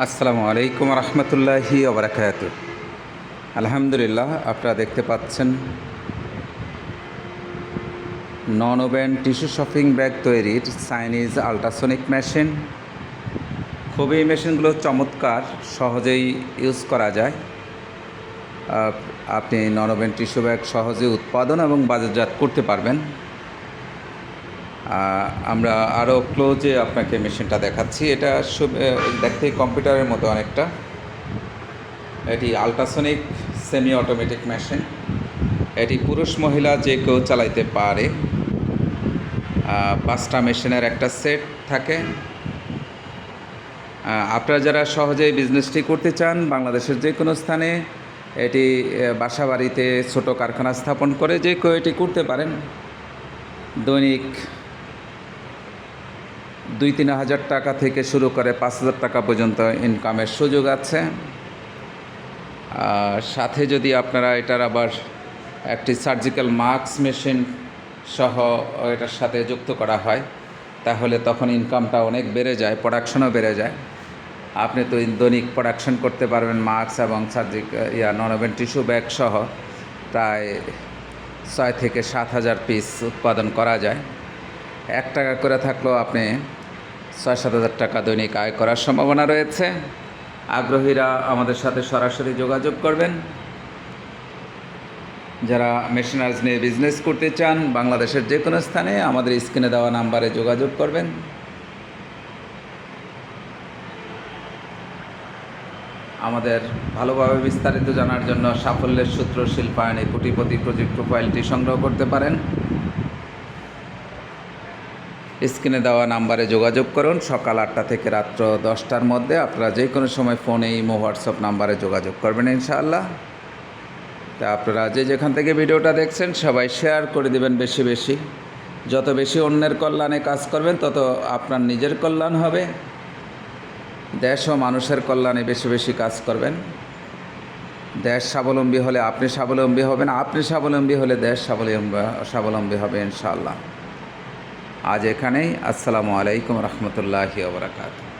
আসসালামু আলাইকুম রহমতুল্লাহি ওবরাকাত আলহামদুলিল্লাহ, আপনারা দেখতে পাচ্ছেন non woven tissue shopping bag তৈরির চাইনিজ আল্ট্রাসনিক মেশিন। খুবই মেশিনগুলো চমৎকার, সহজেই ইউজ করা যায়। আপনি নন ওভেন টিস্যু ব্যাগ সহজে উৎপাদন এবং বাজারজাত করতে পারবেন। আমরা আরও ক্লোজে আপনাকে মেশিনটা দেখাচ্ছি। এটা দেখতে কম্পিউটারের মতো অনেকটা। এটি আল্ট্রাসনিক সেমি অটোমেটিক মেশিন এটি পুরুষ মহিলা যে কেউ চালাইতে পারে। পাঁচটা মেশিনের একটা সেট থাকে। আপনারা যারা সহজেই বিজনেসটি করতে চান, বাংলাদেশের যে কোনো স্থানে এটি বাসা বাড়িতে ছোটো কারখানা স্থাপন করে যে কেউ এটি করতে পারেন। দৈনিক দুই তিন হাজার টাকা থেকে শুরু করে পাঁচ হাজার টাকা পর্যন্ত ইনকামের সুযোগ আছে। সাথে যদি আপনারা এটার আবার একটি সার্জিক্যাল মাস্ক মেশিন সহ এটার সাথে যুক্ত করা হয়, তাহলে তখন ইনকামটা অনেক বেড়ে যায় প্রোডাকশনও বেড়ে যায়। আপনি তো দৈনিক প্রোডাকশন করতে পারবেন মাস্ক এবং সার্জিক ইয়া ননভেন টিস্যু ব্যাগ সহ। প্রায় ছয় থেকে সাত হাজার পিস উৎপাদন করা যায়। এক টাকা করে থাকলেও আপনি ছয় সাত হাজার টাকা দৈনিক আয় করার সম্ভাবনা রয়েছে। আগ্রহীরা আমাদের সাথে সরাসরি যোগাযোগ করবেন। যারা মেশিনারিজ নিয়ে বিজনেস করতে চান, বাংলাদেশের যে কোনো স্থানে আমাদের স্ক্রিনে দেওয়া নাম্বারে যোগাযোগ করবেন। আমাদের ভালোভাবে বিস্তারিত জানার জন্য সাফল্যের সূত্র শিল্পায়নে কোটিপতি প্রজেক্ট প্রোফাইলটি সংগ্রহ করতে পারেন। স্ক্রিনে দেওয়া নাম্বারে যোগাযোগ করুন। সকাল আটটা থেকে রাত্র দশটার মধ্যে আপনারা যে কোনো সময় ফোনে ইমো হোয়াটসঅ্যাপ নাম্বারে যোগাযোগ করবেন ইনশাআল্লাহ। তা আপনারা যে যেখান থেকে ভিডিওটা দেখছেন, সবাই শেয়ার করে দেবেন বেশি বেশি। যত বেশি অন্যের কল্যাণে কাজ করবেন, তত আপনার নিজের কল্যাণ হবে। দেশ ও মানুষের কল্যাণে বেশি বেশি কাজ করবেন। দেশ স্বাবলম্বী হলে আপনি স্বাবলম্বী হবেন, আপনি স্বাবলম্বী হলে দেশ স্বাবলম্বী স্বাবলম্বী হবে ইনশাআল্লাহ। আজ এখানেই। আসসালামু আলাইকুম রহমতুল্লাহি ওবরাকাতু